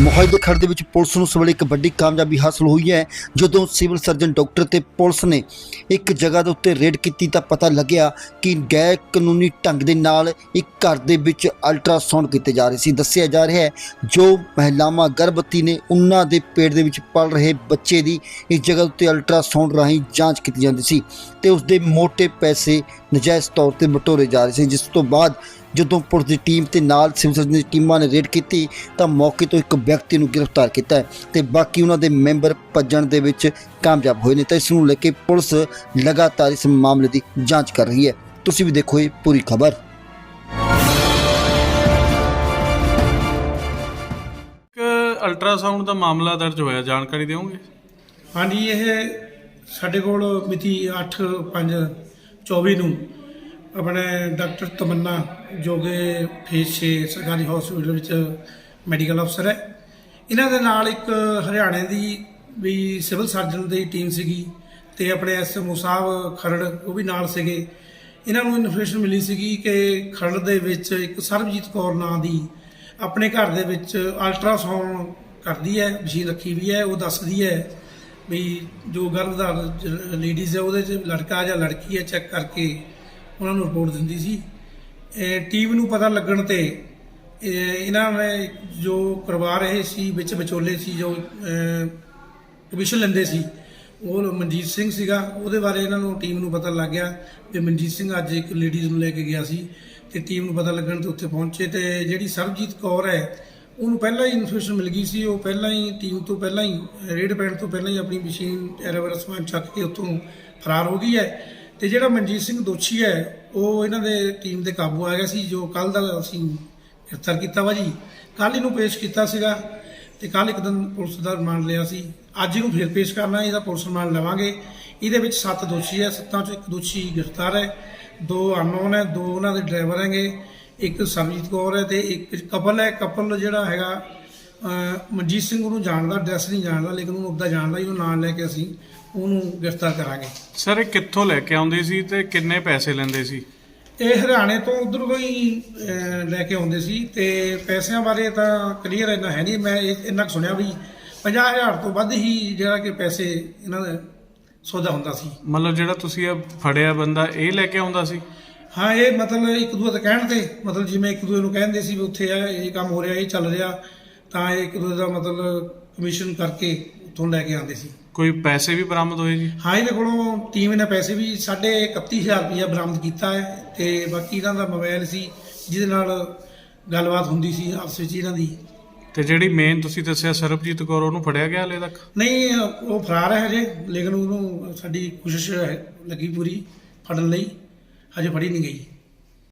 ਮੋਹਾਲੀ ਦੇ ਖੜ ਦੇ ਵਿੱਚ ਪੁਲਿਸ ਨੂੰ ਇਸ ਵੇਲੇ ਇੱਕ ਵੱਡੀ ਕਾਮਯਾਬੀ ਹਾਸਲ ਹੋਈ ਹੈ। ਜਦੋਂ ਸਿਵਲ ਸਰਜਨ ਡਾਕਟਰ ਤੇ ਪੁਲਿਸ ਨੇ ਇੱਕ ਜਗ੍ਹਾ ਦੇ ਉੱਤੇ ਰੇਡ ਕੀਤੀ ਤਾਂ ਪਤਾ ਲੱਗਿਆ ਕਿ ਗੈਰ ਕਾਨੂੰਨੀ ਢੰਗ ਦੇ ਨਾਲ ਇੱਕ ਘਰ ਦੇ ਵਿੱਚ ਅਲਟਰਾਸਾਊਂਡ ਕੀਤੇ ਜਾ ਰਹੇ ਸੀ। ਦੱਸਿਆ ਜਾ ਰਿਹਾ ਹੈ, ਜੋ ਮਹਿਲਾਵਾਂ ਗਰਭਵਤੀ ਨੇ ਉਹਨਾਂ ਦੇ ਪੇਟ ਦੇ ਵਿੱਚ ਪਲ ਰਹੇ ਬੱਚੇ ਦੀ ਇਸ ਜਗ੍ਹਾ ਉੱਤੇ ਅਲਟਰਾਸਾਊਂਡ ਰਾਹੀਂ ਜਾਂਚ ਕੀਤੀ ਜਾਂਦੀ ਸੀ ਤੇ ਉਸ ਦੇ ਮੋٹے ਪੈਸੇ ਨਜਾਇਜ਼ ਤੌਰ ਤੇ ਬਟੋਰੇ ਜਾ ਰਹੇ ਸੀ, ਜਿਸ ਤੋਂ ਬਾਅਦ ਜਦੋਂ ਪੁਲਿਸ ਦੀ ਟੀਮ ਤੇ ਨਾਲ ਸਿਵਲ ਸਰਜਨ ਦੀ ਟੀਮਾਂ ਨੇ ਰੇਡ ਕੀਤੀ ਤਾਂ ਮੌਕੇ ਤੋਂ ਇੱਕ ਵਿਅਕਤੀ ਨੂੰ ਗ੍ਰਿਫਤਾਰ ਕੀਤਾ ਤੇ ਬਾਕੀ ਉਹਨਾਂ ਦੇ ਮੈਂਬਰ ਭੱਜਣ ਦੇ ਵਿੱਚ ਕਾਮਯਾਬ ਹੋਏ ਨੇ। ਤਾਂ ਇਸ ਨੂੰ ਲੈ ਕੇ ਪੁਲਿਸ ਲਗਾਤਾਰ ਇਸ ਮਾਮਲੇ ਦੀ ਜਾਂਚ ਕਰ ਰਹੀ ਹੈ। ਤੁਸੀਂ ਵੀ ਦੇਖੋ ਇਹ ਪੂਰੀ ਖਬਰ। ਇੱਕ ਅਲਟਰਾਸਾਊਂਡ ਦਾ ਮਾਮਲਾ ਦਰਜ ਹੋਇਆ ਜਾਣਕਾਰੀ ਦਿਓਗੇ? ਹਾਂਜੀ ਇਹ ਸਾਡੇ ਕੋਲ ਮਿਤੀ 8/5/24 ਨੂੰ ਆਪਣੇ ਡਾਕਟਰ ਤਮੰਨਾ, ਜੋ ਕਿ ਫੇਸ 6 ਸਰਕਾਰੀ ਹਸਪੀਟਲ ਵਿੱਚ ਮੈਡੀਕਲ ਅਫਸਰ ਹੈ। ਇਹਨਾਂ ਦੇ ਨਾਲ ਇੱਕ ਹਰਿਆਣੇ ਦੀ ਵੀ ਸਿਵਲ ਸਰਜਨ ਦੀ ਟੀਮ ਸੀਗੀ ਤੇ ਆਪਣੇ ਐਸਐਮਓ ਸਾਹਿਬ ਖਰੜ, ਉਹ ਵੀ ਨਾਲ ਸੀਗੇ। ਇਹਨਾਂ ਨੂੰ ਇਨਫੋਰਮੇਸ਼ਨ ਮਿਲੀ ਸੀਗੀ ਕਿ ਖਰੜ ਦੇ ਵਿੱਚ ਇੱਕ ਸਰਬਜੀਤ ਕੌਰ ਨਾਂ ਦੀ ਆਪਣੇ ਘਰ ਦੇ ਵਿੱਚ ਅਲਟਰਾਸਾਊਂਡ ਕਰਦੀ ਹੈ, ਮਸ਼ੀਨ ਰੱਖੀ ਵੀ ਹੈ, ਉਹ ਦੱਸਦੀ ਹੈ ਵੀ ਜੋ ਗਰਭਧਾਰ ਲੇਡੀਜ਼ ਹੈ, ਉਹਦੇ 'ਚ ਲੜਕਾ ਜਾਂ ਲੜਕੀ ਹੈ ਚੈੱਕ ਕਰਕੇ ਉਹਨਾਂ ਨੂੰ ਰਿਪੋਰਟ ਦਿੰਦੀ ਸੀ। ਟੀਮ ਨੂੰ ਪਤਾ ਲੱਗਣ ਤੇ ਇਹਨਾਂ ਨੇ ਜੋ ਕਰਵਾ ਰਹੇ ਸੀ, ਵਿੱਚ ਵਿਚੋਲੇ ਸੀ, ਜੋ ਕਮਿਸ਼ਨ ਲੈਂਦੇ ਸੀ, ਉਹ ਮਨਜੀਤ ਸਿੰਘ ਸੀਗਾ। ਉਹਦੇ ਬਾਰੇ ਇਹਨਾਂ ਨੂੰ ਟੀਮ ਨੂੰ ਪਤਾ ਲੱਗ ਗਿਆ ਕਿ ਮਨਜੀਤ ਸਿੰਘ ਅੱਜ ਇੱਕ ਲੇਡੀਜ਼ ਨੂੰ ਲੈ ਕੇ ਗਿਆ ਸੀ ਤੇ ਟੀਮ ਨੂੰ ਪਤਾ ਲੱਗਣ ਤੇ ਉੱਥੇ ਪਹੁੰਚੇ ਤੇ ਜਿਹੜੀ ਸਰਬਜੀਤ ਕੌਰ ਹੈ, ਉਹਨੂੰ ਪਹਿਲਾਂ ਹੀ ਇਨਫੋਰਮੇਸ਼ਨ ਮਿਲ ਗਈ ਸੀ। ਉਹ ਪਹਿਲਾਂ ਹੀ ਟੀਮ ਤੋਂ ਪਹਿਲਾਂ ਹੀ ਰੇਡ ਪੈਣ ਤੋਂ ਪਹਿਲਾਂ ਹੀ ਆਪਣੀ ਮਸ਼ੀਨ ਐਰਵਰ ਸਮਾਨ ਚੱਕ ਕੇ ਉੱਥੋਂ ਫਰਾਰ ਹੋ ਗਈ ਹੈ। ਤੇ ਜਿਹੜਾ ਮਨਜੀਤ ਸਿੰਘ ਦੋਸ਼ੀ ਹੈ, ਉਹ ਇਹਨਾਂ ਦੇ ਟੀਮ ਦੇ ਕਾਬੂ ਆ ਗਿਆ ਸੀ, ਜੋ ਕੱਲ ਦਾ ਅਸੀਂ ਗ੍ਰਿਫਤਾਰ ਕੀਤਾ ਵਾ ਜੀ। ਕੱਲ ਇਹਨੂੰ ਪੇਸ਼ ਕੀਤਾ ਸੀਗਾ ਤੇ ਕੱਲ ਇੱਕ ਦਿਨ ਪੁਲਿਸ ਦਾ ਰਿਮਾਂਡ ਲਿਆ ਸੀ। ਅੱਜ ਇਹਨੂੰ ਫਿਰ ਪੇਸ਼ ਕਰਨਾ, ਇਹਦਾ ਪੁਲਿਸ ਰਿਮਾਂਡ ਲਵਾਂਗੇ। ਇਹਦੇ ਵਿੱਚ ਸੱਤ ਦੋਸ਼ੀ ਹੈ, ਸੱਤਾਂ ਚੋਂ ਇੱਕ ਦੋਸ਼ੀ ਗ੍ਰਿਫਤਾਰ ਹੈ। ਦੋ ਅਨਨੋਨ ਹੈ, ਦੋ ਉਹਨਾਂ ਦੇ ਡਰਾਈਵਰ ਹੈਗੇ। ਇੱਕ ਸਰਜੀਤ ਕੌਰ ਹੈ ਤੇ ਇੱਕ ਕਪਲ ਹੈ। ਕਪਲ ਜਿਹੜਾ ਹੈਗਾ ਮਨਜੀਤ ਸਿੰਘ ਉਹਨੂੰ ਜਾਣਦਾ ਡਰੈਸ ਨਹੀਂ ਜਾਣਦਾ, ਲੇਕਿਨ ਉਹਨੂੰ ਉੱਦਾਂ ਜਾਣਦਾ ਉਹ ਨਾਂ ਲੈ ਕੇ ਅਸੀਂ ਉਹਨੂੰ ਗ੍ਰਿਫਤਾਰ ਕਰਾਂਗੇ। ਸਰ ਇਹ ਕਿੱਥੋਂ ਲੈ ਕੇ ਆਉਂਦੇ ਸੀ ਤੇ ਕਿੰਨੇ ਪੈਸੇ ਲੈਂਦੇ ਸੀ? ਇਹ ਹਰਿਆਣੇ ਤੋਂ ਉਧਰ ਕੋਈ ਅਹ, ਲੈ ਕੇ ਆਉਂਦੇ ਸੀ ਤੇ ਪੈਸਿਆਂ ਬਾਰੇ ਤਾਂ ਕਲੀਅਰ ਇੰਨਾ ਹੈ ਨਹੀਂ। ਮੈਂ ਇਹ- ਇੰਨਾ ਕੁ ਸੁਣਿਆ ਵੀ 50000 ਤੋਂ ਵੱਧ ਹੀ ਜਿਹੜਾ ਕਿ ਪੈਸੇ ਇਹਨਾਂ ਦਾ ਸੌਦਾ ਹੁੰਦਾ ਸੀ। ਮਤਲਬ ਜਿਹੜਾ ਤੁਸੀਂ ਇਹ ਫੜਿਆ ਬੰਦਾ ਇਹ ਲੈ ਕੇ ਆਉਂਦਾ ਸੀ? ਹਾਂ ਇਹ ਮਤਲਬ ਇੱਕ ਦੂਜੇ ਦੇ ਕਹਿਣ ਤੇ ਮਤਲਬ ਜਿਵੇਂ ਇੱਕ ਦੂਜੇ ਨੂੰ ਕਹਿੰਦੇ ਸੀ ਵੀ ਉੱਥੇ ਆ ਇਹ ਕੰਮ ਹੋ ਰਿਹਾ ਇਹ ਚੱਲ ਰਿਹਾ ਤਾਂ ਇਹ ਇੱਕ ਦੂਜੇ ਦਾ ਮਤਲਬ ਕਮਿਸ਼ਨ ਕਰਕੇ ਉੱਥੋਂ ਲੈ ਕੇ ਆਉਂਦੇ ਸੀ। ਕੋਈ ਪੈਸੇ ਵੀ ਬਰਾਮਦ ਹੋਏ ਜੀ? ਹਾਂ ਇਹਦੇ ਕੋਲੋਂ ਟੀਮ ਨੇ ਪੈਸੇ ਵੀ ਸਾਢੇ 31000 ਰੁਪਇਆ ਬਰਾਮਦ ਕੀਤਾ ਹੈ ਤੇ ਬਾਕੀ ਇਹਨਾਂ ਦਾ ਮੋਬਾਈਲ ਸੀ ਜਿਹਦੇ ਨਾਲ ਗੱਲਬਾਤ ਹੁੰਦੀ ਸੀ ਆਪਸ ਵਿੱਚ ਇਹਨਾਂ ਦੀ। ਤੇ ਜਿਹੜੀ ਮੇਨ ਤੁਸੀਂ ਦੱਸਿਆ ਸਰਬਜੀਤ ਕੌਰ ਉਹਨੂੰ ਫੜਿਆ ਗਿਆ ਹਲੇ ਤੱਕ? ਨਹੀਂ ਉਹ ਫਰਾਰ ਹੈ ਹਜੇ ਲੇਕਿਨ ਉਹਨੂੰ ਸਾਡੀ ਕੋਸ਼ਿਸ਼ ਹੈ ਲੱਗੀ ਪੂਰੀ ਫੜਨ ਲਈ। ਹਜੇ ਫੜੀ ਨਹੀਂ ਗਈ।